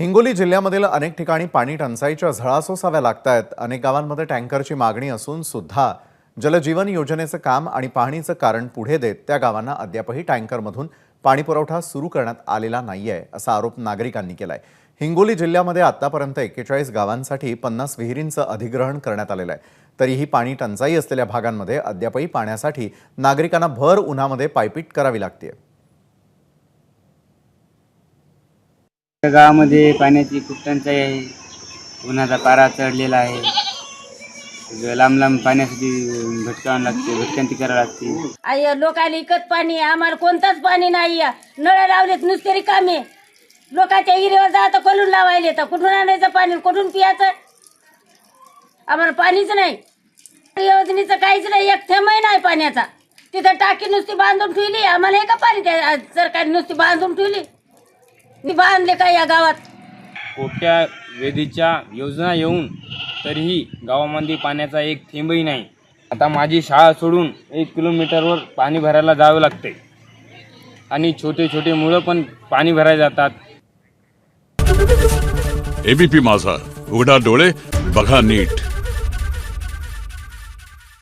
हिंगोली जिल्ह्यामधील अनेक ठिकाणी पाणी टंचाईच्या झळा सोसाव्या लागत आहेत अनेक गावांमध्ये टँकरची मागणी असून सुद्धा जलजीवन योजनेचं काम आणि पाहणीचं कारण पुढे देत त्या गावांना अद्यापही टँकरमधून पाणीपुरवठा सुरू करण्यात आलेला नाही आहे असा आरोप नागरिकांनी केलाय. हिंगोली जिल्ह्यामध्ये आतापर्यंत एक्केचाळीस गावांसाठी पन्नास विहिरींचं अधिग्रहण करण्यात आलेलं आहे. तरीही पाणी टंचाई असलेल्या भागांमध्ये अद्यापही पाण्यासाठी नागरिकांना भर उन्हामध्ये पायपीट करावी लागते त्या गावामध्ये पाण्याची खूप टंचाई आहे. उन्हाचा पारा चढलेला आहे. लांब लांब पाण्यासाठी भटकावं लागते भटकंती करावं लागते. आय लोकांना इकत पाणी आहे. आम्हाला कोणतंच पाणी नाही आहे. नळ लावलेत नुसते रिकामे लोकांच्या हिरीवर जातं कलून लावायले तर कुठून आणायचं पाणी कुठून पियाचं? आम्हाला पाणीच नाही. योजनेचं काहीच नाही. एक थेंबही नाही पाण्याचा. तिथं टाकी नुसती बांधून ठेवली. आम्हाला हे का पाणी त्या सरकारने नुसती बांधून ठेवली. मी बांधले का या गावात? कोट्या वेधीच्या योजना येऊन तरीही गावामध्ये पाण्याचा एक थेंबही नाही. आता माझी शाळा सोडून एक किलोमीटरवर पाणी भरायला जावं लागते. आणि छोटे छोटे मुलं पण पाणी भरायला जातात. एबीपी माझा. उघडा डोळे बघा नीट.